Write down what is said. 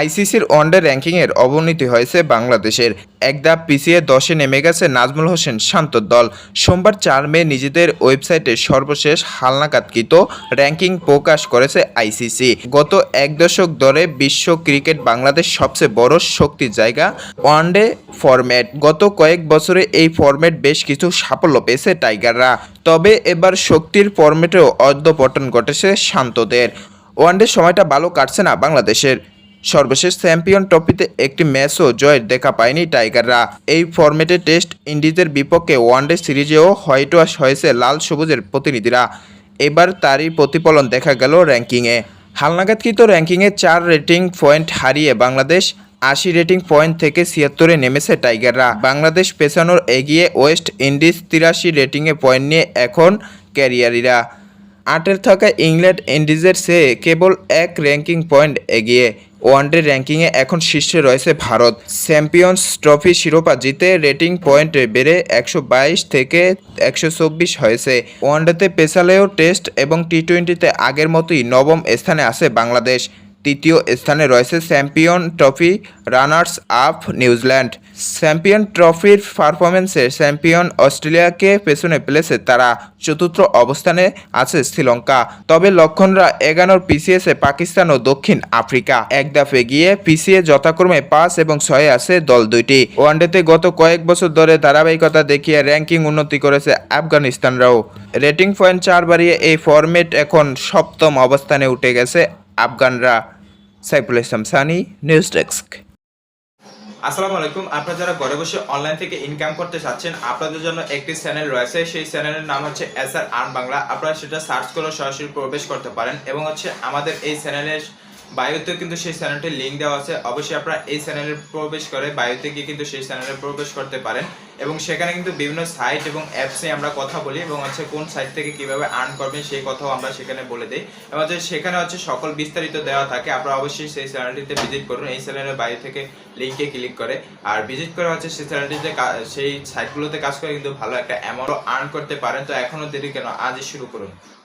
আইসিসির ওয়ানডে র্যাঙ্কিংয়ের অবনতি হয়েছে বাংলাদেশের। এক ধাপ পিছিয়ে দশে নেমে গেছে নাজমুল হোসেন শান্তর দল। সোমবার চার মে নিজেদের ওয়েবসাইটে সর্বশেষ হালনাগাদকৃত র্যাঙ্কিং প্রকাশ করেছে আইসিসি। গত এক দশক ধরে বিশ্ব ক্রিকেট বাংলাদেশ সবচেয়ে বড় শক্তির জায়গা ওয়ানডে ফরম্যাট। গত কয়েক বছরে এই ফরম্যাট বেশ কিছু সাফল্য পেয়েছে টাইগাররা। তবে এবার শক্তির ফরম্যাটেও অর্ধপতন ঘটেছে শান্তদের। ওয়ানডে সময়টা ভালো কাটছে না বাংলাদেশের। সর্বশেষ চ্যাম্পিয়ন ট্রফিতে একটি ম্যাচও জয়ের দেখা পায়নি টাইগাররা। এই ফরম্যাটে টেস্ট ইন্ডিজের বিপক্ষে ওয়ানডে সিরিজেও হোয়াইট ওয়াশ হয়েছে লাল সবুজের প্রতিনিধিরা। এবার তারই প্রতিফলন দেখা গেল র্যাঙ্কিংয়ে। হালনাগাদকৃত র্যাঙ্কিংয়ে চার রেটিং পয়েন্ট হারিয়ে বাংলাদেশ, আশি রেটিং পয়েন্ট থেকে ছিয়াত্তরে নেমেছে টাইগাররা। বাংলাদেশ পেছানোর এগিয়ে ওয়েস্ট ইন্ডিজ তিরাশি রেটিংয়ে পয়েন্ট নিয়ে এখন ক্যারিয়ারিরা। আটের থাকা ইংল্যান্ড ইন্ডিজের চেয়ে কেবল এক র্যাঙ্কিং পয়েন্ট এগিয়ে ওয়ানডে র্যাঙ্কিংয়ে এখন শীর্ষে রয়েছে ভারত। চ্যাম্পিয়ন্স ট্রফি শিরোপা জিতে রেটিং পয়েন্ট বেড়ে একশো বাইশ থেকে একশো চব্বিশ হয়েছে। ওয়ানডেতে পেছালেও টেস্ট এবং টি টোয়েন্টিতে আগের মতোই নবম স্থানে আছে বাংলাদেশ। তৃতীয় স্থানে রয়েছে champion trophy runners up New Zealand. Champion ট্রফির পারফরমেন্সে চ্যাম্পিয়ন অস্ট্রেলিয়াকে পেছনে ফেলেছে তারা। চতুর্থ অবস্থানে আছে শ্রীলঙ্কা। তবে লক্ষণরা এগানোর পিছিয়েছে পাকিস্তান ও দক্ষিণ আফ্রিকা। এক দাফে গিয়ে পিছিয়ে যথাক্রমে পাঁচ এবং ছয়ে আছে দল দুইটি। ওয়ানডেতে গত কয়েক বছর ধরে ধারাবাহিকতা দেখিয়ে র্যাঙ্কিং উন্নতি করেছে আফগানিস্তানরাও। রেটিং পয়েন্ট চার বাড়িয়ে এই ফরম্যাট এখন সপ্তম অবস্থানে উঠে গেছে আফগানরা। Saiful Islam Sunny, news desk. আসসালামু আলাইকুম। আপনারা যারা ঘরে বসে অনলাইন থেকে ইনকাম করতে চাচ্ছেন, আপনাদের জন্য একটি চ্যানেল রয়েছে। সেই চ্যানেলের নাম হচ্ছে এস আর আর্ন বাংলা। আপনারা সেটা সার্চ করে সরাসরি প্রবেশ করতে পারেন এবং হচ্ছে আমাদের এই চ্যানেলের বায়োতে কিন্তু সেই চ্যানেলটির লিঙ্ক দেওয়া আছে। অবশ্যই আপনারা এই চ্যানেলে প্রবেশ করে বায়োতে গিয়ে কিন্তু সেই চ্যানেলে প্রবেশ করতে পারেন এবং সেখানে কিন্তু বিভিন্ন সাইট এবং অ্যাপসে আমরা কথা বলি এবং হচ্ছে কোন সাইট থেকে কীভাবে আর্ন করবেন সেই কথাও আমরা সেখানে বলে দিই। এবং হচ্ছে সেখানে হচ্ছে সকল বিস্তারিত দেওয়া থাকে। আপনারা অবশ্যই সেই চ্যানেলটিতে ভিজিট করুন। এই চ্যানেলের বাইরে থেকে লিঙ্কে ক্লিক করে। আর ভিজিট করে হচ্ছে সেই চ্যানেলটিতে সেই সাইটগুলোতে কাজ করে কিন্তু ভালো একটা অ্যামাউন্ট আর্ন করতে পারেন। তো এখনও দেরি কেন? আজই শুরু করুন।